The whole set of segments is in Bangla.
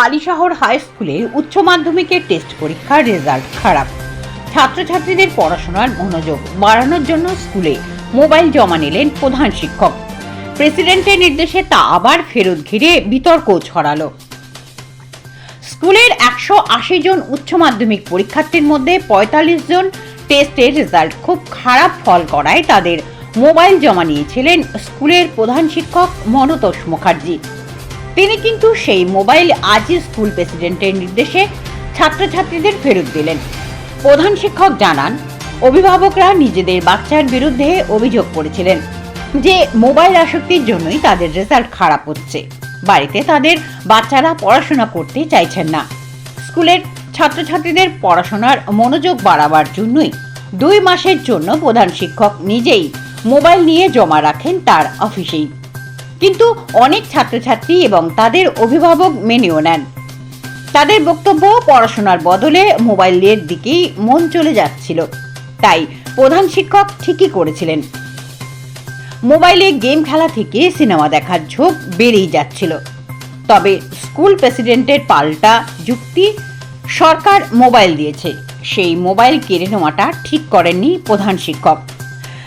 হালিশহর হাই স্কুলের উচ্চ মাধ্যমিকের টেস্ট পরীক্ষার রেজাল্ট খারাপ। ছাত্রছাত্রীদের পড়াশোনার মনোযোগ বাড়ানোর জন্য স্কুলে মোবাইল জমা নিলেন প্রধান শিক্ষক। প্রেসিডেন্টের নির্দেশে তা আবার ফেরত ঘিরে বিতর্ক ছড়ালো। স্কুলের একশো আশি জন উচ্চ মাধ্যমিক পরীক্ষার্থীর মধ্যে পঁয়তাল্লিশ জন টেস্টের রেজাল্ট খুব খারাপ ফল করায় তাদের মোবাইল জমা নিয়েছিলেন স্কুলের প্রধান শিক্ষক মনতোষ মুখার্জি। তিনি কিন্তু সেই মোবাইল আজই স্কুল প্রেসিডেন্টের নির্দেশে ছাত্রছাত্রীদের ফেরত দিলেন। প্রধান শিক্ষক জানান, অভিভাবকরা নিজেদের বাচ্চার বিরুদ্ধে অভিযোগ করেছিলেন যে মোবাইল আসক্তির জন্যই তাদের রেজাল্ট খারাপ হচ্ছে। বাড়িতে তাদের বাচ্চারা পড়াশোনা করতে চাইছেন না। স্কুলের ছাত্রছাত্রীদের পড়াশোনার মনোযোগ বাড়াবার জন্যই দুই মাসের জন্য প্রধান শিক্ষক নিজেই মোবাইল নিয়ে জমা রাখেন তার অফিসেই। কিন্তু অনেক ছাত্রছাত্রী এবং তাদের অভিভাবক মেনেও নেন। তাদের বক্তব্য পড়াশোনার বদলে মোবাইলের দিকেই মন চলে যাচ্ছিল। তাই প্রধান শিক্ষক ঠিকই করেছিলেন। মোবাইলে গেম খেলা থেকে সিনেমা দেখার ঝোঁক বেড়েই যাচ্ছিল। তবে স্কুল প্রেসিডেন্টের পাল্টা যুক্তি সরকার মোবাইল দিয়েছে। সেই মোবাইল কেড়ে নেওয়াটা ঠিক করেননি প্রধান শিক্ষক।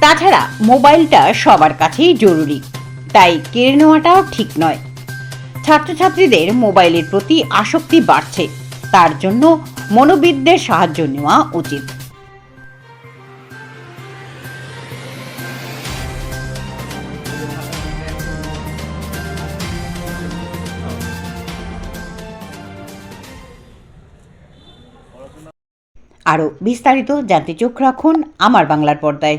তাছাড়া মোবাইলটা সবার কাছেই জরুরি। তাই কেড়ে নেওয়াটাও ঠিক নয়। ছাত্রছাত্রীদের মোবাইলের প্রতি আসক্তি বাড়ছে। তার জন্য মনোবিদদের সাহায্য নেওয়া উচিত। আরও বিস্তারিত জানতে চোখ রাখুন আমার বাংলার পর্দায়।